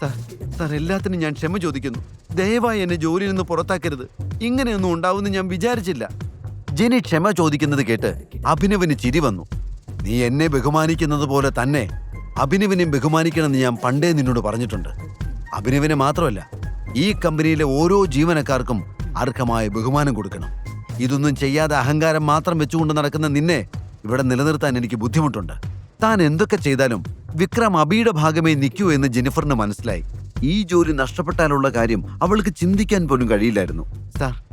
Sir എല്ലാത്തിനും ഞാൻ ക്ഷമ ചോദിക്കുന്നു. ദയവായി എന്നെ ജോലിയിൽ നിന്ന് പുറത്താക്കരുത്. ഇങ്ങനെയൊന്നും ഉണ്ടാവുമെന്ന് ഞാൻ വിചാരിച്ചില്ല. ജെനി ക്ഷമ ചോദിക്കുന്നത് കേട്ട് അഭിനവിന് ചിരി വന്നു. നീ എന്നെ ബഹുമാനിക്കുന്നത് പോലെ തന്നെ അഭിനവിനെയും ബഹുമാനിക്കണമെന്ന് ഞാൻ പണ്ടേ നിന്നോട് പറഞ്ഞിട്ടുണ്ട്. അഭിനവിനെ മാത്രമല്ല ഈ കമ്പനിയിലെ ഓരോ ജീവനക്കാർക്കും അർഹമായ ബഹുമാനം കൊടുക്കണം. ഇതൊന്നും ചെയ്യാതെ അഹങ്കാരം മാത്രം വെച്ചുകൊണ്ട് നടക്കുന്ന നിന്നെ ഇവിടെ നിലനിർത്താൻ എനിക്ക് ബുദ്ധിമുട്ടുണ്ട്. താൻ എന്തൊക്കെ ചെയ്താലും വിക്രം അബിയുടെ ഭാഗമേ നിൽക്കൂ എന്ന് ജെനിഫറിന് മനസ്സിലായി. ഈ ജോലി നഷ്ടപ്പെട്ടാലുള്ള കാര്യം അവൾക്ക് ചിന്തിക്കാൻ പോലും കഴിയില്ലായിരുന്നു. സാർ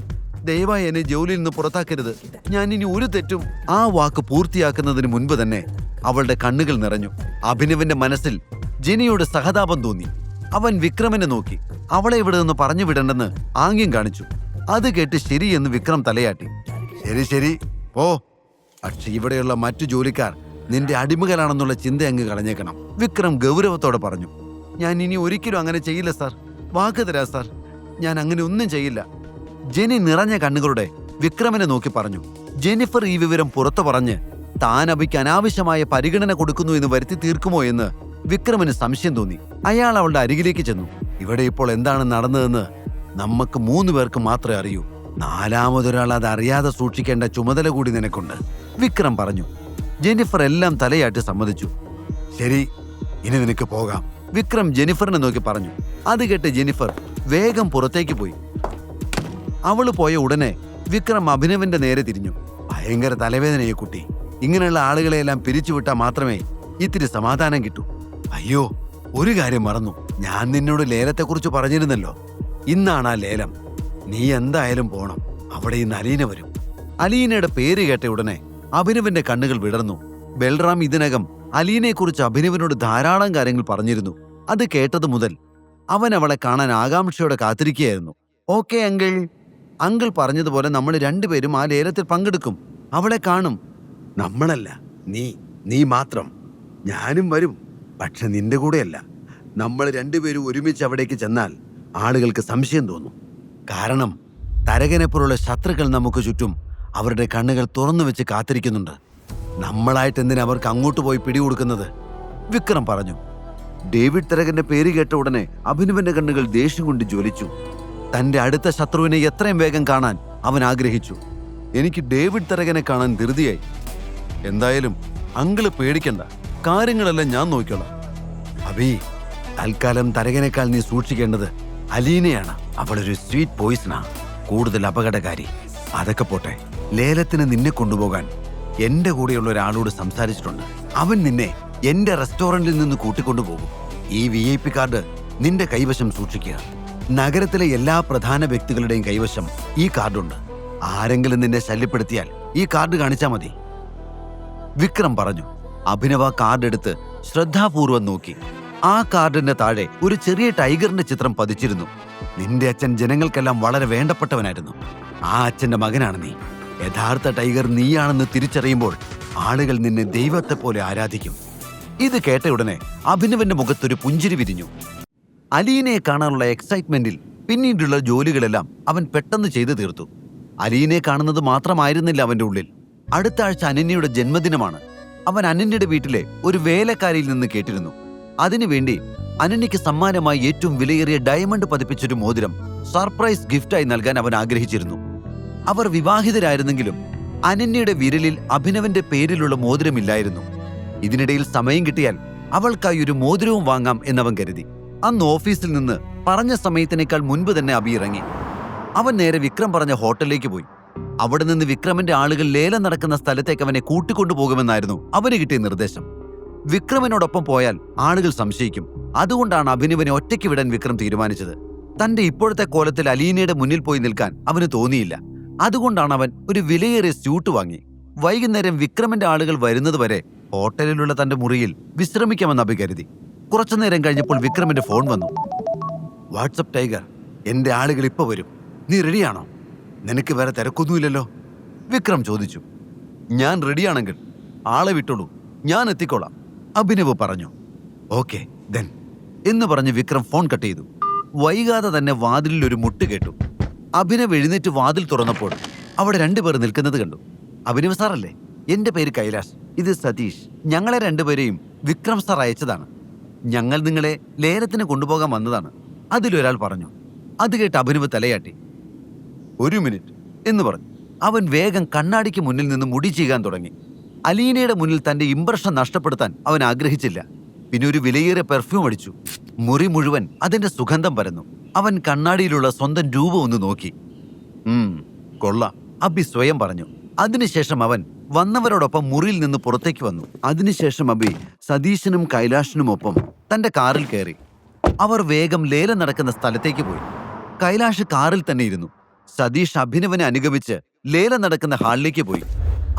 ദയവായി എന്നെ ജോലിയിൽ നിന്ന് പുറത്താക്കരുത്. ഞാൻ ഇനി ഒരു തെറ്റും ആ വാക്ക് പൂർത്തിയാക്കുന്നതിന് മുൻപ് തന്നെ അവളുടെ കണ്ണുകൾ നിറഞ്ഞു. അഭിനവിന്റെ മനസ്സിൽ ജെനിയോട് സഹതാപം തോന്നി. അവൻ വിക്രമനെ നോക്കി. അവളെ ഇവിടെ നിന്ന് പറഞ്ഞു വിടണ്ടെന്ന് ആംഗ്യം കാണിച്ചു. അത് കേട്ട് ശരിയെന്ന് വിക്രം തലയാട്ടി. ശരി ശരി. ഓ പക്ഷെ ഇവിടെയുള്ള മറ്റു ജോലിക്കാർ നിന്റെ അടിമകളാണെന്നുള്ള ചിന്ത അങ്ങ് കളഞ്ഞേക്കണം. വിക്രം ഗൗരവത്തോടെ പറഞ്ഞു ഞാൻ ഇനി ഒരിക്കലും അങ്ങനെ ചെയ്യില്ല സാർ. വാക്ക് തരാ സാർ. ഞാൻ അങ്ങനെ ഒന്നും ചെയ്യില്ല. ജെനി നിറഞ്ഞ കണ്ണുകളുടെ വിക്രമനെ നോക്കി പറഞ്ഞു ജെനിഫർ ഈ വിവരം പുറത്തു പറഞ്ഞ് താൻ അവയ്ക്ക് അനാവശ്യമായ പരിഗണന കൊടുക്കുന്നു എന്ന് വരുത്തി തീർക്കുമോ എന്ന് വിക്രമന് സംശയം തോന്നി. അയാൾ അവളുടെ അരികിലേക്ക് ചെന്നു ഇവിടെ ഇപ്പോൾ എന്താണ് നടന്നതെന്ന് നമുക്ക് മൂന്ന് പേർക്ക് മാത്രമേ അറിയൂ. നാലാമതൊരാൾ അത് അറിയാതെ സൂക്ഷിക്കേണ്ട ചുമതല കൂടി നിനക്കുണ്ട്. വിക്രം പറഞ്ഞു ജെനിഫർ എല്ലാം തലയാട്ടി സമ്മതിച്ചു. ശരി ഇനി നിനക്ക് പോകാം. വിക്രം ജെനിഫറിനെ നോക്കി പറഞ്ഞു. അത് കേട്ട് ജെനിഫർ വേഗം പുറത്തേക്ക് പോയി. അവൾ പോയ ഉടനെ വിക്രം അഭിനവന്റെ നേരെ തിരിഞ്ഞു. ഭയങ്കര തലവേദനയെ കുട്ടി. ഇങ്ങനെയുള്ള ആളുകളെയെല്ലാം പിരിച്ചുവിട്ടാൽ മാത്രമേ ഇത്തിരി സമാധാനം കിട്ടൂ. അയ്യോ ഒരു കാര്യം മറന്നു. ഞാൻ നിന്നോട് ലേലത്തെക്കുറിച്ച് പറഞ്ഞിരുന്നല്ലോ. ഇന്നാണ് ആ ലേലം. നീ എന്തായാലും പോണം. അവിടെ ഇന്ന് അലീന വരും. അലീനയുടെ പേര് കേട്ട ഉടനെ അഭിനവന്റെ കണ്ണുകൾ വിടർന്നു. ബൽറാം ഇതിനകം അലീനെക്കുറിച്ച് അഭിനവനോട് ധാരാളം കാര്യങ്ങൾ പറഞ്ഞിരുന്നു. അത് കേട്ടത് മുതൽ അവൻ അവളെ കാണാൻ ആകാംക്ഷയോടെ കാത്തിരിക്കുകയായിരുന്നു. Okay uncle. അങ്കിൾ പറഞ്ഞതുപോലെ നമ്മൾ രണ്ടുപേരും ആ ലേലത്തിൽ പങ്കെടുക്കും. അവളെ കാണും. നമ്മളല്ല. നീ നീ മാത്രം. ഞാനും വരും. പക്ഷെ നിന്റെ കൂടെയല്ല. നമ്മൾ രണ്ടുപേരും ഒരുമിച്ച് അവിടേക്ക് ചെന്നാൽ ആളുകൾക്ക് സംശയം തോന്നും. കാരണം തരകനെപ്പോലുള്ള ശത്രുക്കൾ നമുക്ക് ചുറ്റും അവരുടെ കണ്ണുകൾ തുറന്നു വെച്ച് കാത്തിരിക്കുന്നുണ്ട്. നമ്മളായിട്ട് എന്തിനാ അവർക്ക് അങ്ങോട്ട് പോയി പിടികൊടുക്കുന്നത്? വിക്രം പറഞ്ഞു. ഡേവിഡ് തരകന്റെ പേര് കേട്ട ഉടനെ അഭിനവന്റെ കണ്ണുകൾ ദേഷ്യം കൊണ്ട് ജ്വലിച്ചു. തന്റെ അടുത്ത ശത്രുവിനെ എത്രയും വേഗം കാണാൻ അവൻ ആഗ്രഹിച്ചു. എനിക്ക് ഡേവിഡ് തരകനെ കാണാൻ ധൃതിയായി. എന്തായാലും അങ്കിൾ പേടിക്കണ്ട. കാര്യങ്ങളെല്ലാം ഞാൻ നോക്കിക്കോളാം. അബി തൽക്കാലം തരകനേക്കാൾ നീ സൂക്ഷിക്കേണ്ടത് അലീനയാണ്. അവളൊരു സ്വീറ്റ് പോയിസണാ. കൂടുതൽ അപകടകാരി. അതൊക്കെ പോട്ടെ. ലേലത്തിന് നിന്നെ കൊണ്ടുപോകാൻ എന്റെ കൂടെയുള്ള ഒരാളോട് സംസാരിച്ചിട്ടുണ്ട്. അവൻ നിന്നെ എന്റെ റെസ്റ്റോറന്റിൽ നിന്ന് കൂട്ടിക്കൊണ്ടുപോകും. ഈ വി ഐ പി കാർഡ് നിന്റെ കൈവശം സൂക്ഷിക്കുക. നഗരത്തിലെ എല്ലാ പ്രധാന വ്യക്തികളുടെയും കൈവശം ഈ കാർഡുണ്ട്. ആരെങ്കിലും നിന്നെ ശല്യപ്പെടുത്തിയാൽ ഈ കാർഡ് കാണിച്ചാൽ മതി. വിക്രം പറഞ്ഞു. അഭിനവ കാർഡ് എടുത്ത് ശ്രദ്ധാപൂർവം നോക്കി. ആ കാർഡിന്റെ താഴെ ഒരു ചെറിയ ടൈഗറിന്റെ ചിത്രം പതിച്ചിരുന്നു. നിന്റെ അച്ഛൻ ജനങ്ങൾക്കെല്ലാം വളരെ വേണ്ടപ്പെട്ടവനായിരുന്നു. ആ അച്ഛന്റെ മകനാണ് നീ. യഥാർത്ഥ ടൈഗർ നീയാണെന്ന് തിരിച്ചറിയുമ്പോൾ ആളുകൾ നിന്നെ ദൈവത്തെ പോലെ ആരാധിക്കും. ഇത് കേട്ട ഉടനെ അഭിനവന്റെ മുഖത്തൊരു പുഞ്ചിരി വിരിഞ്ഞു. അലീനയെ കാണാനുള്ള എക്സൈറ്റ്മെന്റിൽ പിന്നീടുള്ള ജോലികളെല്ലാം അവൻ പെട്ടെന്ന് ചെയ്തു തീർത്തു. അലീനെ കാണുന്നത് മാത്രമായിരുന്നില്ല അവന്റെ ഉള്ളിൽ. അടുത്ത ആഴ്ച അനന്യയുടെ ജന്മദിനമാണ്. അവൻ അനന്യയുടെ വീട്ടിലെ ഒരു വേലക്കാരിയിൽ നിന്ന് കേട്ടിരുന്നു. അതിനുവേണ്ടി അനന്യയ്ക്ക് സമ്മാനമായി ഏറ്റവും വിലയേറിയ ഡയമണ്ട് പതിപ്പിച്ചൊരു മോതിരം സർപ്രൈസ് ഗിഫ്റ്റായി നൽകാൻ അവൻ ആഗ്രഹിച്ചിരുന്നു. അവർ വിവാഹിതരായിരുന്നെങ്കിലും അനന്യയുടെ വിരലിൽ അഭിനവന്റെ പേരിലുള്ള മോതിരമില്ലായിരുന്നു. ഇതിനിടയിൽ സമയം കിട്ടിയാൽ അവൾക്കായി ഒരു മോതിരവും വാങ്ങാം എന്നവൻ കരുതി. അന്ന് ഓഫീസിൽ നിന്ന് പറഞ്ഞ സമയത്തിനേക്കാൾ മുൻപ് തന്നെ അബി ഇറങ്ങി. അവൻ നേരെ വിക്രം പറഞ്ഞ ഹോട്ടലിലേക്ക് പോയി. അവിടെ നിന്ന് വിക്രമന്റെ ആളുകൾ ലേലം നടക്കുന്ന സ്ഥലത്തേക്ക് അവനെ കൂട്ടിക്കൊണ്ടുപോകുമെന്നായിരുന്നു അവന് കിട്ടിയ നിർദ്ദേശം. വിക്രമനോടൊപ്പം പോയാൽ ആളുകൾ സംശയിക്കും. അതുകൊണ്ടാണ് അഭിനവനെ ഒറ്റയ്ക്ക് വിടാൻ വിക്രം തീരുമാനിച്ചത്. തന്റെ ഇപ്പോഴത്തെ കോലത്തിൽ അലീനയുടെ മുന്നിൽ പോയി നിൽക്കാൻ അവന് തോന്നിയില്ല. അതുകൊണ്ടാണ് അവൻ ഒരു വിലയേറിയ സ്യൂട്ട് വാങ്ങി. വൈകുന്നേരം വിക്രമന്റെ ആളുകൾ വരുന്നതുവരെ ഹോട്ടലിലുള്ള തന്റെ മുറിയിൽ വിശ്രമിക്കാമെന്ന് അഭി കരുതി. കുറച്ചുനേരം കഴിഞ്ഞപ്പോൾ വിക്രമിന്റെ ഫോൺ വന്നു. വാട്സപ്പ് ടൈഗർ എന്റെ ആളുകൾ ഇപ്പൊ വരും. നീ റെഡിയാണോ? നിനക്ക് വേറെ തിരക്കൊന്നുമില്ലല്ലോ? വിക്രം ചോദിച്ചു. ഞാൻ റെഡിയാണെങ്കിൽ ആളെ വിട്ടോളൂ. ഞാൻ എത്തിക്കോളാം അഭിനവ് പറഞ്ഞു. ഓക്കെ ദെൻ എന്ന് പറഞ്ഞ് വിക്രം ഫോൺ കട്ട് ചെയ്തു. വൈകാതെ തന്നെ വാതിലിൽ ഒരു മുട്ട് കേട്ടു. അഭിനവ് എഴുന്നേറ്റ് വാതിൽ തുറന്നപ്പോൾ അവിടെ രണ്ടുപേർ നിൽക്കുന്നത് കണ്ടു. അഭിനവ് സാറല്ലേ? എന്റെ പേര് കൈലാഷ്. ഇത് സതീഷ്. ഞങ്ങളെ രണ്ടുപേരെയും വിക്രം സാർ അയച്ചതാണ്. ഞങ്ങൾ നിങ്ങളെ ലേലത്തിന് കൊണ്ടുപോകാൻ വന്നതാണ്. അതിലൊരാൾ പറഞ്ഞു. അത് കേട്ട് അഭിനവ് തലയാട്ടി. ഒരു മിനിറ്റ് എന്ന് പറഞ്ഞു. അവൻ വേഗം കണ്ണാടിക്ക് മുന്നിൽ നിന്ന് മുടി ചെയ്യാൻ തുടങ്ങി. അലീനയുടെ മുന്നിൽ തന്റെ ഇംപ്രഷൻ നഷ്ടപ്പെടുത്താൻ അവൻ ആഗ്രഹിച്ചില്ല. പിന്നെ ഒരു വിലയേറിയ പെർഫ്യൂം അടിച്ചു. മുറി മുഴുവൻ അതിന്റെ സുഗന്ധം പരന്നു. അവൻ കണ്ണാടിയിലുള്ള സ്വന്തം രൂപം ഒന്ന് നോക്കി. ഉം കൊള്ള അബി സ്വയം പറഞ്ഞു. അതിനുശേഷം അവൻ വന്നവരോടൊപ്പം മുറിയിൽ നിന്ന് പുറത്തേക്ക് വന്നു. അതിനുശേഷം അബി സതീശനും കൈലാഷിനുമൊപ്പം തന്റെ കാറിൽ കയറി. അവർ വേഗം ലേലം നടക്കുന്ന സ്ഥലത്തേക്ക് പോയി. കൈലാഷ് കാറിൽ തന്നെ ഇരുന്നു. സതീഷ് അഭിനവനെ അനുഗമിച്ച് ലേലം നടക്കുന്ന ഹാളിലേക്ക് പോയി.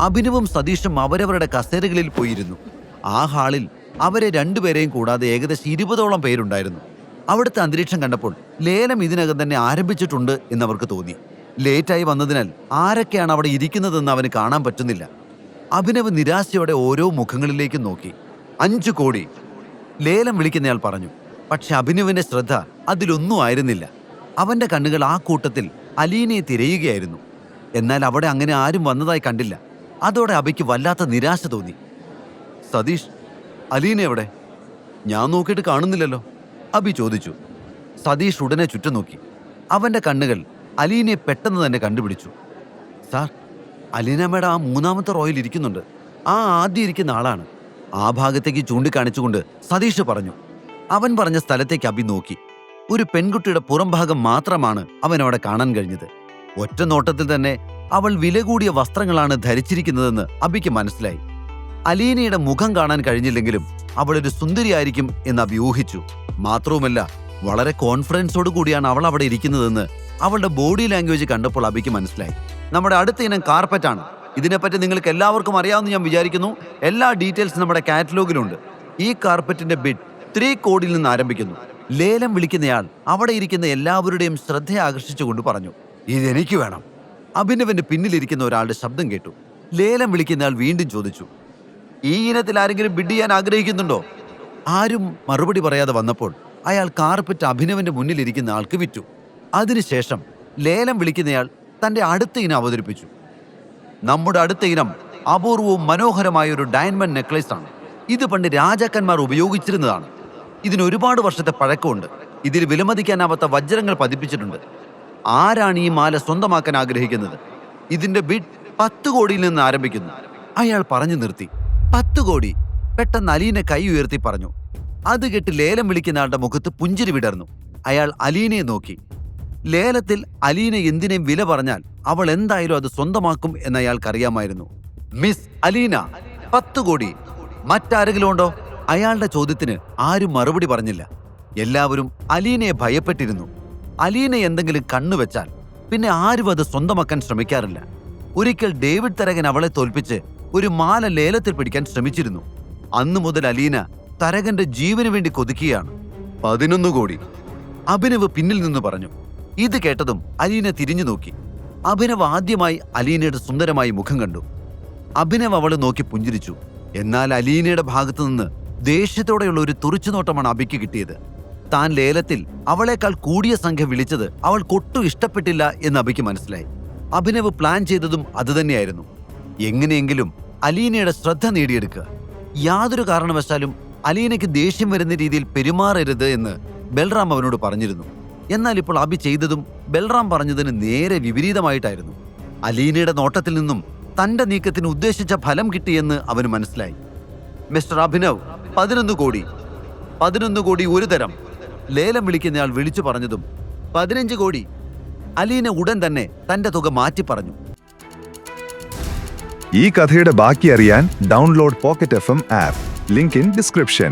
അഭിനവും സതീഷും അവരവരുടെ കസേരകളിൽ പോയിരുന്നു. ആ ഹാളിൽ അവരെ രണ്ടുപേരെയും കൂടാതെ ഏകദേശം ഇരുപതോളം പേരുണ്ടായിരുന്നു. അവിടുത്തെ അന്തരീക്ഷം കണ്ടപ്പോൾ ലേലം ഇതിനകം തന്നെ ആരംഭിച്ചിട്ടുണ്ട് എന്നവർക്ക് തോന്നി. ലേറ്റായി വന്നതിനാൽ ആരൊക്കെയാണ് അവിടെ ഇരിക്കുന്നതെന്ന് അവന് കാണാൻ പറ്റുന്നില്ല. അഭിനവ് നിരാശയോടെ ഓരോ മുഖങ്ങളിലേക്കും നോക്കി. അഞ്ചു കോടി. ലേലം വിളിക്കുന്നയാൾ പറഞ്ഞു പക്ഷെ അഭിനവിന്റെ ശ്രദ്ധ അതിലൊന്നും ആയിരുന്നില്ല. അവന്റെ കണ്ണുകൾ ആ കൂട്ടത്തിൽ അലീനയെ തിരയുകയായിരുന്നു. എന്നാൽ അവിടെ അങ്ങനെ ആരും വന്നതായി കണ്ടില്ല. അതോടെ അബയ്ക്ക് വല്ലാത്ത നിരാശ തോന്നി. സതീഷ് അലീന എവിടെ? ഞാൻ നോക്കിയിട്ട് കാണുന്നില്ലല്ലോ. അബി ചോദിച്ചു. സതീഷ് ഉടനെ ചുറ്റും നോക്കി. അവന്റെ കണ്ണുകൾ അലീനയെ പെട്ടെന്ന് തന്നെ കണ്ടുപിടിച്ചു. സാർ അലീന മേഡം ആ മൂന്നാമത്തെ റോയിൽ ഇരിക്കുന്നുണ്ട്. ആ ആദ്യം ഇരിക്കുന്ന ആളാണ്. ആ ഭാഗത്തേക്ക് ചൂണ്ടിക്കാണിച്ചുകൊണ്ട് സതീഷ് പറഞ്ഞു. അവൻ പറഞ്ഞ സ്ഥലത്തേക്ക് അബി നോക്കി. ഒരു പെൺകുട്ടിയുടെ പുറംഭാഗം മാത്രമാണ് അവൻ അവിടെ കാണാൻ കഴിഞ്ഞത്. ഒറ്റ നോട്ടത്തിൽ തന്നെ അവൾ വില കൂടിയ വസ്ത്രങ്ങളാണ് ധരിച്ചിരിക്കുന്നതെന്ന് അബിക്ക് മനസ്സിലായി. അലീനയുടെ മുഖം കാണാൻ കഴിഞ്ഞില്ലെങ്കിലും അവൾ ഒരു സുന്ദരിയായിരിക്കും എന്ന് അഭ്യൂഹിച്ചു മാത്രവുമല്ല വളരെ കോൺഫിഡൻസോട് കൂടിയാണ് അവൾ അവിടെ ഇരിക്കുന്നതെന്ന് അവളുടെ ബോഡി ലാംഗ്വേജ് കണ്ടപ്പോൾ അബിക്ക് മനസ്സിലായി. നമ്മുടെ അടുത്ത ഇനം കാർപ്പറ്റാണ്. ഇതിനെപ്പറ്റി നിങ്ങൾക്ക് എല്ലാവർക്കും അറിയാമെന്ന് ഞാൻ വിചാരിക്കുന്നു. എല്ലാ ഡീറ്റെയിൽസ് നമ്മുടെ കാറ്റലോഗിലുണ്ട്. ഈ കാർപ്പറ്റിന്റെ ബിഡ് ത്രീ കോടിയിൽ നിന്ന് ആരംഭിക്കുന്നു. ലേലം വിളിക്കുന്നയാൾ അവിടെ ഇരിക്കുന്ന എല്ലാവരുടെയും ശ്രദ്ധ ആകർഷിച്ചുകൊണ്ട് പറഞ്ഞു ഇതെനിക്ക് വേണം. അഭിനവന്റെ പിന്നിലിരിക്കുന്ന ഒരാളുടെ ശബ്ദം കേട്ടു. ലേലം വിളിക്കുന്നയാൾ വീണ്ടും ചോദിച്ചു ഈ ഇനത്തിൽ ആരെങ്കിലും ബിഡ് ചെയ്യാൻ ആഗ്രഹിക്കുന്നുണ്ടോ? ആരും മറുപടി പറയാതെ വന്നപ്പോൾ അയാൾ കാർപ്പറ്റ് അഭിനവന്റെ മുന്നിലിരിക്കുന്ന ആൾക്ക് വിറ്റു. അതിനുശേഷം ലേലം വിളിക്കുന്നയാൾ തന്റെ അടുത്ത ഇനം അവതരിപ്പിച്ചു. നമ്മുടെ അടുത്ത ഇനം അപൂർവവും മനോഹരമായ ഒരു ഡയമണ്ട് നെക്ലേസ് ആണ്. ഇത് പണ്ട് രാജാക്കന്മാർ ഉപയോഗിച്ചിരുന്നതാണ്. ഇതിന് ഒരുപാട് വർഷത്തെ പഴക്കമുണ്ട്. ഇതിൽ വിലമതിക്കാനാവാത്ത വജ്രങ്ങൾ പതിപ്പിച്ചിട്ടുണ്ട്. ആരാണ് ഈ മാല സ്വന്തമാക്കാൻ ആഗ്രഹിക്കുന്നത്? ഇതിന്റെ ബിഡ് പത്ത് കോടിയിൽ നിന്ന് ആരംഭിക്കുന്നു. അയാൾ പറഞ്ഞു നിർത്തി. പത്ത് കോടി. പെട്ടെന്ന് അലീനെ കൈ ഉയർത്തി പറഞ്ഞു. അത് കേട്ട് ലേലം വിളിക്കുന്ന ആളുടെ മുഖത്ത് പുഞ്ചിരി വിടർന്നു. അയാൾ അലീനയെ നോക്കി. ലേലത്തിൽ അലീന എന്തിനേയും വില പറഞ്ഞാൽ അവൾ എന്തായാലും അത് സ്വന്തമാക്കും എന്ന് അയാൾക്കറിയാമായിരുന്നു. മിസ് അലീന പത്ത് കോടി. മറ്റാരെങ്കിലും ഉണ്ടോ? അയാളുടെ ചോദ്യത്തിന് ആരും മറുപടി പറഞ്ഞില്ല. എല്ലാവരും അലീനയെ ഭയപ്പെട്ടിരുന്നു. അലീന എന്തെങ്കിലും കണ്ണുവെച്ചാൽ പിന്നെ ആരും അത് സ്വന്തമാക്കാൻ ശ്രമിക്കാറില്ല. ഒരിക്കൽ ഡേവിഡ് തരകൻ അവളെ തോൽപ്പിച്ച് ഒരു മാല ലേലത്തിൽ പിടിക്കാൻ ശ്രമിച്ചിരുന്നു. അന്നു മുതൽ അലീന തരകന്റെ ജീവന് വേണ്ടി കൊതിക്കുകയാണ്. പതിനൊന്ന് കോടി. അഭിനവ് പിന്നിൽ നിന്ന് പറഞ്ഞു. ഇത് കേട്ടതും അലീന തിരിഞ്ഞു നോക്കി. അഭിനവ് ആദ്യമായി അലീനയുടെ സുന്ദരമായി മുഖം കണ്ടു. അഭിനവ് അവളെ നോക്കി പുഞ്ചിരിച്ചു. എന്നാൽ അലീനയുടെ ഭാഗത്തു നിന്ന് ദേഷ്യത്തോടെയുള്ള ഒരു തുറിച്ചുനോട്ടമാണ് അബിക്ക് കിട്ടിയത്. താൻ ലേലത്തിൽ അവളെക്കാൾ കൂടിയ സംഖ്യ വിളിച്ചത് അവൾ കൊട്ടും ഇഷ്ടപ്പെട്ടില്ല എന്ന് അബിക്ക് മനസ്സിലായി. അഭിനവ് പ്ലാൻ ചെയ്തതും അതുതന്നെയായിരുന്നു എങ്ങനെയെങ്കിലും അലീനയുടെ ശ്രദ്ധ നേടിയെടുക്കുക. യാതൊരു കാരണവശാലും അലീനയ്ക്ക് ദേഷ്യം വരുന്ന രീതിയിൽ പെരുമാറരുത് എന്ന് ബൽറാം അവനോട് പറഞ്ഞിരുന്നു. എന്നാൽ ഇപ്പോൾ അബി ചെയ്തതും ബൽറാം പറഞ്ഞതിന് നേരെ വിപരീതമായിട്ടായിരുന്നു. അലീനയുടെ നോട്ടത്തിൽ നിന്നും തന്റെ നീക്കത്തിന് ഉദ്ദേശിച്ച ഫലം കിട്ടിയെന്ന് അവന് മനസ്സിലായി. മിസ്റ്റർ അഭിനവ് പതിനൊന്ന് കോടി. പതിനൊന്ന് കോടി ഒരു തരം. ലേലം വിളിക്കുന്നയാൾ വിളിച്ചു പറഞ്ഞതും പതിനഞ്ച് കോടി. അലീന ഉടൻ തന്നെ തന്റെ തുക മാറ്റി പറഞ്ഞു. ഈ കഥയുടെ ബാക്കി അറിയാൻ download pocket F app link in description